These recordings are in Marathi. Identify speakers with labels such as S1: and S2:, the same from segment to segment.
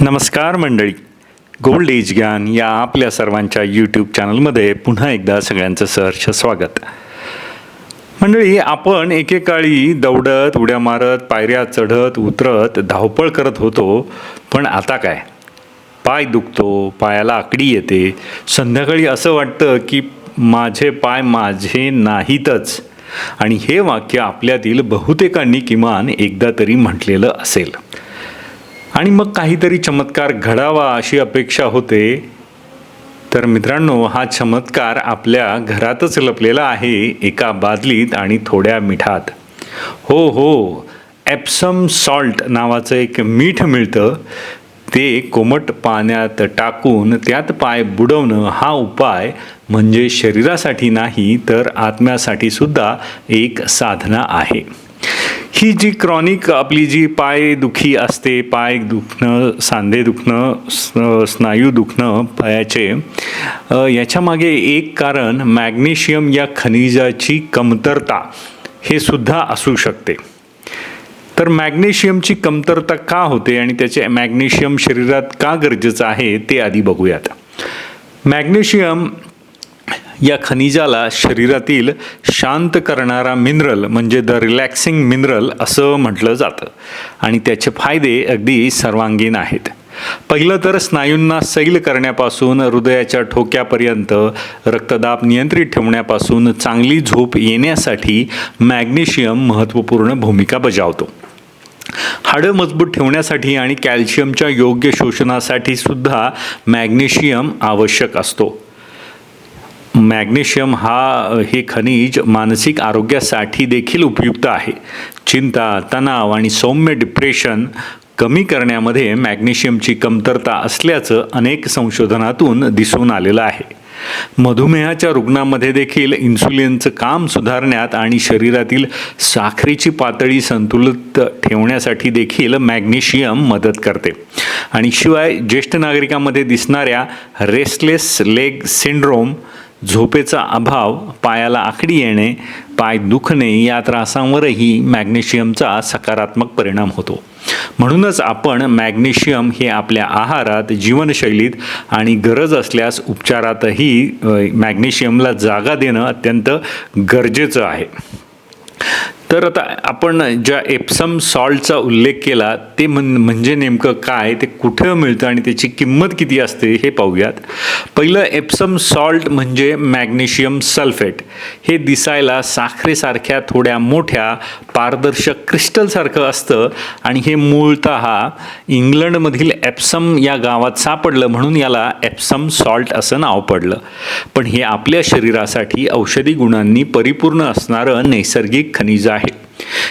S1: नमस्कार मंडळी. गोल्ड एज ज्ञान या आपल्या सर्वांच्या यूट्यूब चॅनलमध्ये पुन्हा एकदा सगळ्यांचं सहर्ष स्वागत. मंडळी आपण एकेकाळी दौडत उड्या मारत पायऱ्या चढत उतरत धावपळ करत होतो पण आता काय? पाय दुखतो पायाला आकडी येते. संध्याकाळी असं वाटतं की माझे पाय माझे नाहीतच. आणि हे वाक्य आपल्यातील बहुतेकांनी किमान एकदा तरी म्हटलेलं असेल. आणि मग काहीतरी चमत्कार घडावा अशी अपेक्षा होते. तर मित्रांनो हा चमत्कार आपल्या घरातच लपलेला आहे एका बादलीत आणि थोड्या मिठात. हो हो ॲप्सम सॉल्ट नावाचं एक मीठ मिळतं. ते कोमट पाण्यात टाकून त्यात पाय बुडवणं हा उपाय म्हणजे शरीरासाठी नाही तर आत्म्यासाठी सुद्धा एक साधना आहे. ही जी क्रॉनिक आपली जी पाय दुखी असते पाय दुखणं सांधे दुखणं स्नायू दुखणं पायाचे याच्यामागे एक कारण मॅग्नेशियम या खनिजाची कमतरता हे सुद्धा असू शकते. तर मॅग्नेशियमची कमतरता का होते आणि त्याचे मॅग्नेशियम शरीरात का गरजेचं आहे ते आधी बघूयात. मॅग्नेशियम या खनिजाला शरीरातील शांत करणारा मिनरल म्हणजे द रिलॅक्सिंग मिनरल असं म्हटलं जातं. आणि त्याचे फायदे अगदी सर्वांगीण आहेत. पहिलं तर स्नायूंना सैल करण्यापासून हृदयाच्या ठोक्यापर्यंत रक्तदाब नियंत्रित ठेवण्यापासून चांगली झोप येण्यासाठी मॅग्नेशियम महत्त्वपूर्ण भूमिका बजावतो. हाडं मजबूत ठेवण्यासाठी आणि कॅल्शियमच्या योग्य शोषणासाठी सुद्धा मॅग्नेशियम आवश्यक असतो. मॅग्नेशियम हा हे खनिज मानसिक आरोग्यासाठी देखील उपयुक्त आहे. चिंता तणाव आणि सौम्य डिप्रेशन कमी करण्यामध्ये मॅग्नेशियमची कमतरता असल्याचं अनेक संशोधनातून दिसून आलेलं आहे. मधुमेहाच्या रुग्णामध्ये देखील इन्सुलिनचं काम सुधारण्यात आणि शरीरातील साखरेची पातळी संतुलित ठेवण्यासाठी देखील मॅग्नेशियम मदत करते. आणि शिवाय ज्येष्ठ नागरिकांमध्ये दिसणाऱ्या रेस्टलेस लेग सिंड्रोम झोपेचा अभाव पायाला आखडी येणे पाय दुखणे या त्रासांवरही मॅग्नेशियमचा सकारात्मक परिणाम होतो. म्हणूनच आपण मॅग्नेशियम हे आपल्या आहारात जीवनशैलीत आणि गरज असल्यास उपचारातही मॅग्नेशियमला जागा देणं अत्यंत गरजेचं आहे. तर आता आपण ज्या एप्सम सॉल्टचा उल्लेख केला ते म्हण म्हणजे नेमकं काय ते कुठं मिळतं आणि त्याची किंमत किती असते हे पाहूयात. पहिलं एप्सम सॉल्ट म्हणजे मॅग्नेशियम सल्फेट. हे दिसायला साखरेसारख्या थोड्या मोठ्या पारदर्शक क्रिस्टलसारखं असतं आणि हे मूळतः इंग्लंडमधील एप्सम या गावात सापडलं म्हणून याला एप्सम सॉल्ट असं नाव पडलं. पण हे आपल्या शरीरासाठी औषधी गुणांनी परिपूर्ण असणारं नैसर्गिक खनिज आहे. आहे.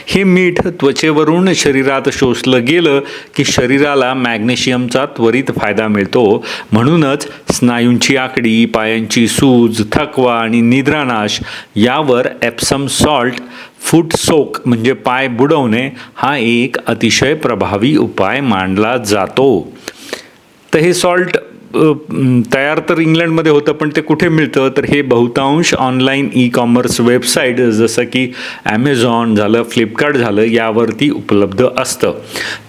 S1: हे मीठ त्वचेवरून शरीरात शोषलं गेलं की शरीराला मॅग्नेशियमचा त्वरित फायदा मिळतो. म्हणूनच स्नायूंची आकडी पायांची सूज थकवा आणि निद्रानाश यावर एप्सम सॉल्ट फूट सोक म्हणजे पाय बुडवणे हा एक अतिशय प्रभावी उपाय मानला जातो. तर हे सॉल्ट तयार तर इंग्लंडमध्ये होतं पण ते कुठे मिळतं? तर हे बहुतांश ऑनलाईन ई कॉमर्स वेबसाईट जसं की ॲमेझॉन झालं फ्लिपकार्ट झालं यावरती उपलब्ध असतं.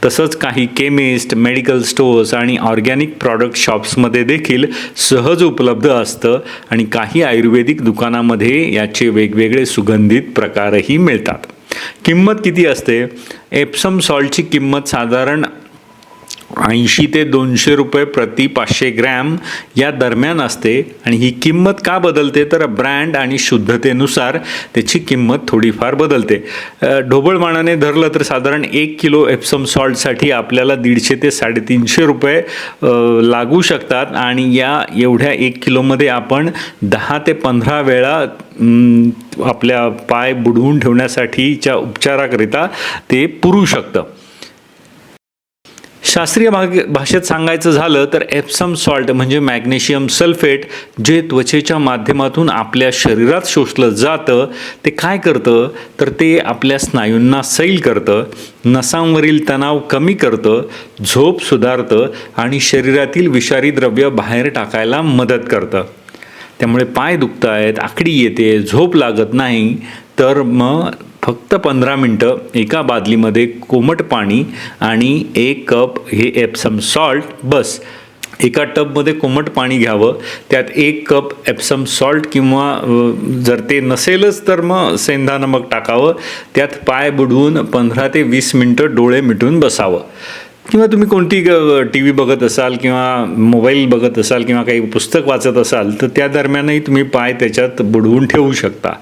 S1: तसंच काही केमिस्ट मेडिकल स्टोअर्स आणि ऑर्गॅनिक प्रॉडक्ट शॉप्समध्ये देखील सहज उपलब्ध असतं आणि काही आयुर्वेदिक दुकानामध्ये याचे वेगवेगळे सुगंधित प्रकारही मिळतात. किंमत किती असते? एप्सम सॉल्टची किंमत साधारण ऐंशी ते दोनशे रुपये प्रति पाचशे ग्रॅम या दरम्यान असते. आणि ही किंमत का बदलते? तर ब्रँड आणि शुद्धतेनुसार त्याची किंमत थोडीफार बदलते. ढोबळमानाने धरलं तर साधारण एक किलो एप्सम सॉल्टसाठी आपल्याला दीडशे ते साडेतीनशे रुपये लागू शकतात. आणि या एवढ्या एक किलोमध्ये आपण दहा ते पंधरा वेळा आपल्या पाय बुडवून ठेवण्यासाठीच्या उपचाराकरिता ते पुरू शकतं. शास्त्रीय भाग भाषेत सांगायचं झालं तर एप्सम सॉल्ट म्हणजे मॅग्नेशियम सल्फेट जे त्वचेच्या माध्यमातून आपल्या शरीरात शोषलं जातं ते काय करतं? तर ते आपल्या स्नायूंना सैल करतं नसांवरील तणाव कमी करतं झोप सुधारतं आणि शरीरातील विषारी द्रव्य बाहेर टाकायला मदत करतं. त्यामुळे पाय दुखत आहेत आकडी येते झोप लागत नाही तर मग फक्त पंधरा मिनटं एका बादलीमध्ये कोमट पाणी आणि एक कप हे एप्सम सॉल्ट बस. एका टबमध्ये कोमट पाणी घ्यावं. त्यात एक कप एप्सम सॉल्ट किंवा जर ते नसेलच तर मग सेंधा नमक टाकावं. त्यात पाय बुडवून पंधरा ते वीस मिनटं डोळे मिटून बसावं. किंवा तुम्ही कोणती टी व्ही बघत असाल किंवा मोबाईल बघत असाल किंवा काही पुस्तक वाचत असाल तर त्या दरम्यानही तुम्ही पाय त्याच्यात बुडवून ठेवू शकता.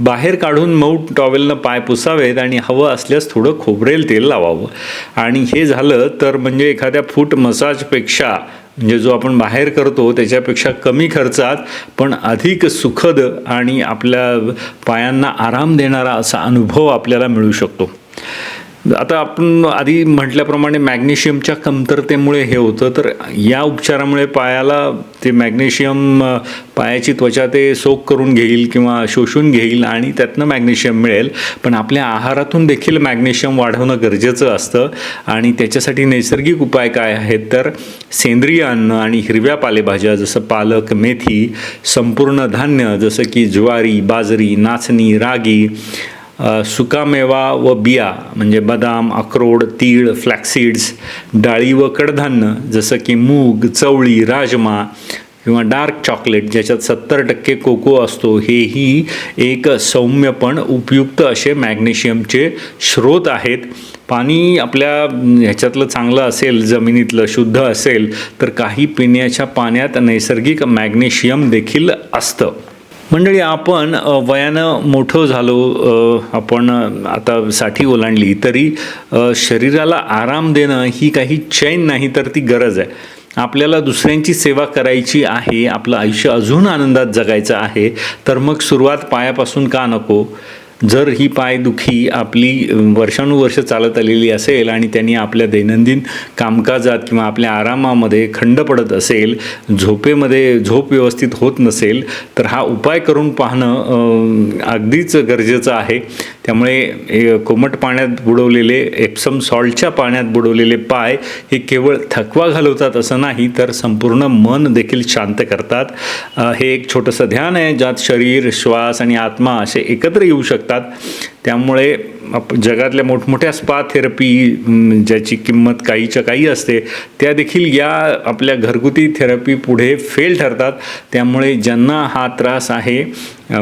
S1: बाहेर काढून मऊ टॉवेलनं पाय पुसावेत आणि हवं असल्यास थोडं खोबरेल तेल लावावं. आणि हे झालं तर म्हणजे एखाद्या फूट मसाजपेक्षा म्हणजे जो आपण बाहेर करतो त्याच्यापेक्षा कमी खर्चात पण अधिक सुखद आणि आपल्या पायांना आराम देणारा असा अनुभव आपल्याला मिळू शकतो. आता आपण आधी म्हटल्याप्रमाणे मॅग्नेशियमच्या कमतरतेमुळे हे होतं तर या उपचारामुळे पायाला ते मॅग्नेशियम पायाची त्वचा ते सोक करून घेईल किंवा शोषून घेईल आणि त्यातनं मॅग्नेशियम मिळेल. पण आपल्या आहारातून देखील मॅग्नेशियम वाढवणं गरजेचं असतं आणि त्याच्यासाठी नैसर्गिक उपाय काय आहेत? तर सेंद्रिय अन्न आणि हिरव्या पालेभाज्या जसं पालक मेथी संपूर्ण धान्य जसं की ज्वारी बाजरी नाचणी रागी सुकामेवा व बिया म्हणजे बदाम अक्रोड तीळ फ्लॅक्सीड्स डाळी व कडधान्य जसं की मूग चवळी राजमा किंवा डार्क चॉकलेट ज्याच्यात सत्तर टक्के कोको असतो हेही एक सौम्य पण उपयुक्त असे मॅग्नेशियमचे स्रोत आहेत. पाणी आपल्या ह्याच्यातलं चांगलं असेल जमिनीतलं शुद्ध असेल तर काही पिण्याच्या पाण्यात नैसर्गिक मॅग्नेशियम देखील असतं. मंडळी आपण वयानं मोठं झालो आपण आता साठी ओलांडली तरी शरीराला आराम देणं ही काही चैन नाही तर ती गरज आहे. आपल्याला दुसऱ्यांची सेवा करायची आहे आपलं आयुष्य अजून आनंदात जगायचं आहे तर मग सुरुवात पायापासून का नको? जर ही पायदुखी आपली वर्षानुवर्ष चालत आलेली असेल आणि त्यांनी आपल्या दैनंदिन कामकाजात किंवा आपल्या आरामामध्ये खंड पडत असेल झोपेमध्ये झोप व्यवस्थित होत नसेल तर हा उपाय करून पाहणं अगदीच गरजेचं आहे. त्यामुळे कोमट पाण्यात बुडवलेले एप्सम सॉल्टच्या पाण्यात बुडवलेले पाय हे केवळ थकवा घालवतात असं नाही तर संपूर्ण मन देखील शांत करतात. हे एक छोटंसं ध्यान आहे ज्यात शरीर श्वास आणि आत्मा असे एकत्र येऊ शकतात. त्यामुळे आप जगातल्या मोठमोठ्या स्पा थेरपी ज्याची किंमत काहीच्या काही असते त्या देखील या आपल्या घरगुती थेरपी पुढे फेल ठरतात. त्यामुळे ज्यांना हा त्रास आहे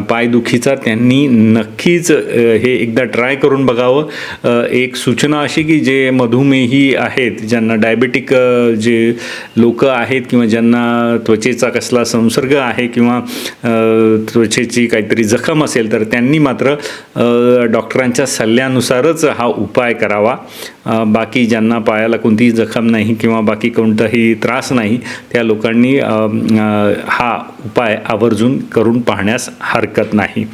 S1: पायदुखीचा त्यांनी नक्कीच हे एकदा ट्राय करून बघावं. एक सूचना अशी की जे मधुमेही आहेत ज्यांना डायबेटिक जे लोक आहेत किंवा ज्यांना त्वचेचा कसला संसर्ग आहे किंवा त्वचेची काहीतरी जखम असेल तर त्यांनी मात्र डॉक्टरांच्या सल्ल्यानुसारच हा उपाय करावा. बाकी ज्यांना पायाला कोणतीही जखम नाही किंवा बाकी कोणताही त्रास नाही त्या लोकांनी हा उपाय आवर्जून करून पाहण्यास हरकत नाही.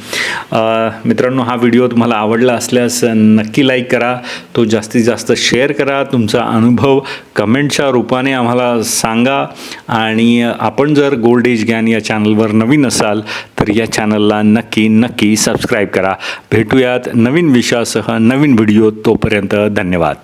S1: मित्रांनो हा व्हिडिओ तुम्हाला आवडला असल्यास नक्की लाईक करा. तो जास्तीत जास्त शेअर करा. तुमचा अनुभव कमेंटच्या रूपाने आम्हाला सांगा. आणि आपण जर गोल्ड एज ज्ञान या चॅनलवर नवीन असाल तर या चॅनलला नक्की नक्की सबस्क्राईब करा. भेटूयात नवीन विषयासह नवीन व्हिडिओ तोपर्यंत धन्यवाद.